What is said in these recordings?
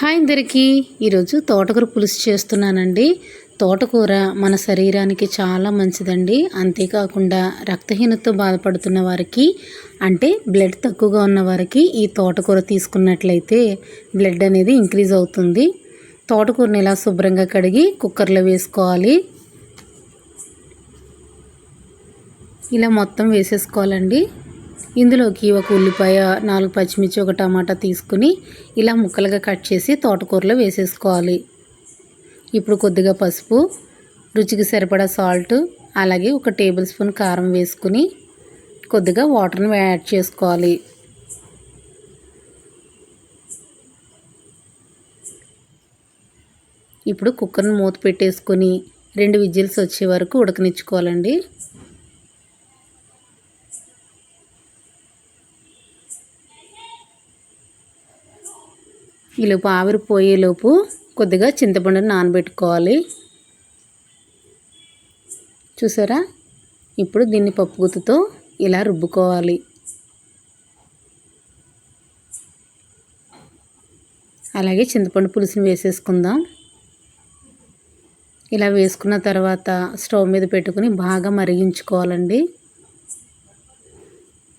Hi అందరికీ. ఈరోజు తోటకూర పులుసు చేస్తున్నానండి. తోటకూర మన శరీరానికి చాలా మంచిదండి. అంతేకాకుండా రక్తహీనతతో బాధపడుతున్న వారికి అంటే బ్లడ్ తక్కువగా ఉన్న వారికి ఈ తోటకూర తీసుకున్నట్లయితే బ్లడ్ అనేది ఇంక్రీజ్ అవుతుంది. తోటకూరని ఇలా శుభ్రంగా కడిగి కుక్కర్లో వేసుకోవాలి. ఇలా మొత్తం వేసేసుకోవాలండి. ఇందులోకి ఒక ఉల్లిపాయ నాలుగు పచ్చిమిర్చి ఒక టమాటా తీసుకుని ఇలా ముక్కలుగా కట్ చేసి తోటకూరలో వేసేసుకోవాలి. ఇప్పుడు కొద్దిగా పసుపు రుచికి సరిపడా సాల్ట్ అలాగే ఒక టేబుల్ స్పూన్ కారం వేసుకుని కొద్దిగా వాటర్ని యాడ్ చేసుకోవాలి. ఇప్పుడు కుక్కర్ని మూత పెట్టేసుకొని రెండు విజిల్స్ వచ్చే వరకు ఉడకనిచ్చుకోవాలండి. ఈలోపు ఆవిరి పోయేలోపు కొద్దిగా చింతపండుని నానబెట్టుకోవాలి. చూసారా? ఇప్పుడు దీన్ని పప్పు గుత్తుతో ఇలా రుబ్బుకోవాలి. అలాగే చింతపండు పులుసుని వేసేసుకుందాం. ఇలా వేసుకున్న తర్వాత స్టవ్ మీద పెట్టుకుని బాగా మరిగించుకోవాలండి.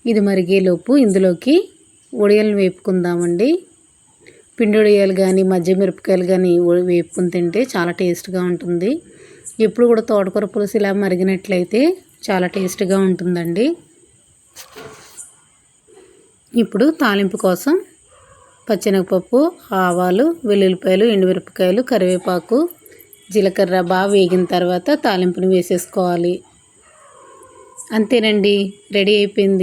ఇది మరిగేలోపు ఇందులోకి ఉడియలను వేపుకుందామండి. పిండొడియాలు కానీ మధ్య మిరపకాయలు కానీ వేపుకుని తింటే చాలా టేస్ట్గా ఉంటుంది. ఎప్పుడు కూడా తోటకూర పులుసు ఇలా మరిగినట్లయితే చాలా టేస్ట్గా ఉంటుందండి. ఇప్పుడు తాలింపు కోసం పచ్చెనగపప్పు ఆవాలు వెల్లుల్లిపాయలు ఎండుమిరపకాయలు కరివేపాకు జీలకర్ర బాగా వేగిన తర్వాత తాలింపుని వేసేసుకోవాలి. అంతేనండి. రెడీ అయిపోయింది.